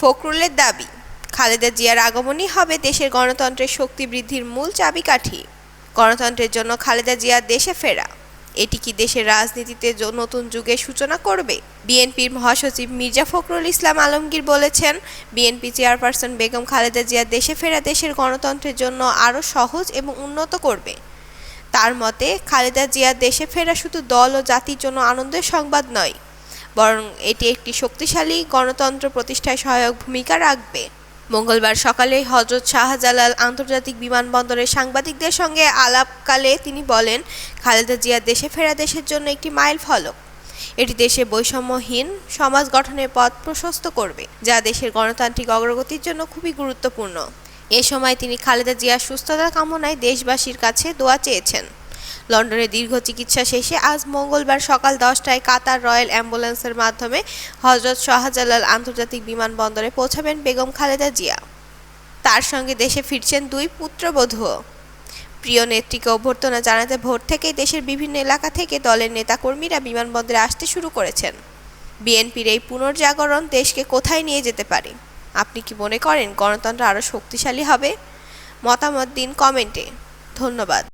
ফখরুলের দাবি, খালেদা জিয়ার আগমনই হবে দেশের গণতন্ত্রের শক্তি বৃদ্ধির মূল চাবিকাঠি। গণতন্ত্রের জন্য খালেদা জিয়া দেশে ফেরা, এটি কি দেশের রাজনীতিতে নতুন যুগের সূচনা করবে? বিএনপির মহাসচিব মির্জা ফখরুল ইসলাম আলমগীর বলেছেন, বিএনপি চেয়ারপারসন বেগম খালেদা জিয়া দেশে ফেরা দেশের গণতন্ত্রের জন্য আরও সহজ এবং উন্নত করবে। তার মতে, খালেদা জিয়া দেশে ফেরা শুধু দল ও জাতির জন্য আনন্দের সংবাদ নয় বরং এটি একটি শক্তিশালী গণতন্ত্র প্রতিষ্ঠায় সহায়ক ভূমিকা রাখবে। মঙ্গলবার সকালে হজরত শাহজালাল আন্তর্জাতিক বিমানবন্দরে সাংবাদিকদের সঙ্গে আলাপকালে তিনি বলেন, খালেদা জিয়া দেশে ফেরা দেশের জন্য একটি মাইল ফলক। এটি দেশে বৈষম্যহীন সমাজ গঠনের পথ প্রশস্ত করবে, যা দেশের গণতান্ত্রিক অগ্রগতির জন্য খুবই গুরুত্বপূর্ণ। এ সময় তিনি খালেদা জিয়ার সুস্থতা কামনায় দেশবাসীর কাছে দোয়া চেয়েছেন। লন্ডনে দীর্ঘ চিকিৎসা শেষে আজ মঙ্গলবার সকাল দশটায় কাতার রয়্যাল অ্যাম্বুলেন্সের মাধ্যমে হজরত শাহজালাল আন্তর্জাতিক বিমানবন্দরে পৌঁছাবেন বেগম খালেদা জিয়া। তার সঙ্গে দেশে ফিরছেন দুই পুত্রবধূও প্রিয় নেত্রীকে অভ্যর্থনা জানাতে ভোর থেকেই দেশের বিভিন্ন এলাকা থেকে দলের নেতাকর্মীরা বিমানবন্দরে আসতে শুরু করেছেন। বিএনপির এই পুনর্জাগরণ দেশকে কোথায় নিয়ে যেতে পারে? আপনি কি মনে করেন গণতন্ত্র আরও শক্তিশালী হবে? মতামত দিন কমেন্টে। ধন্যবাদ।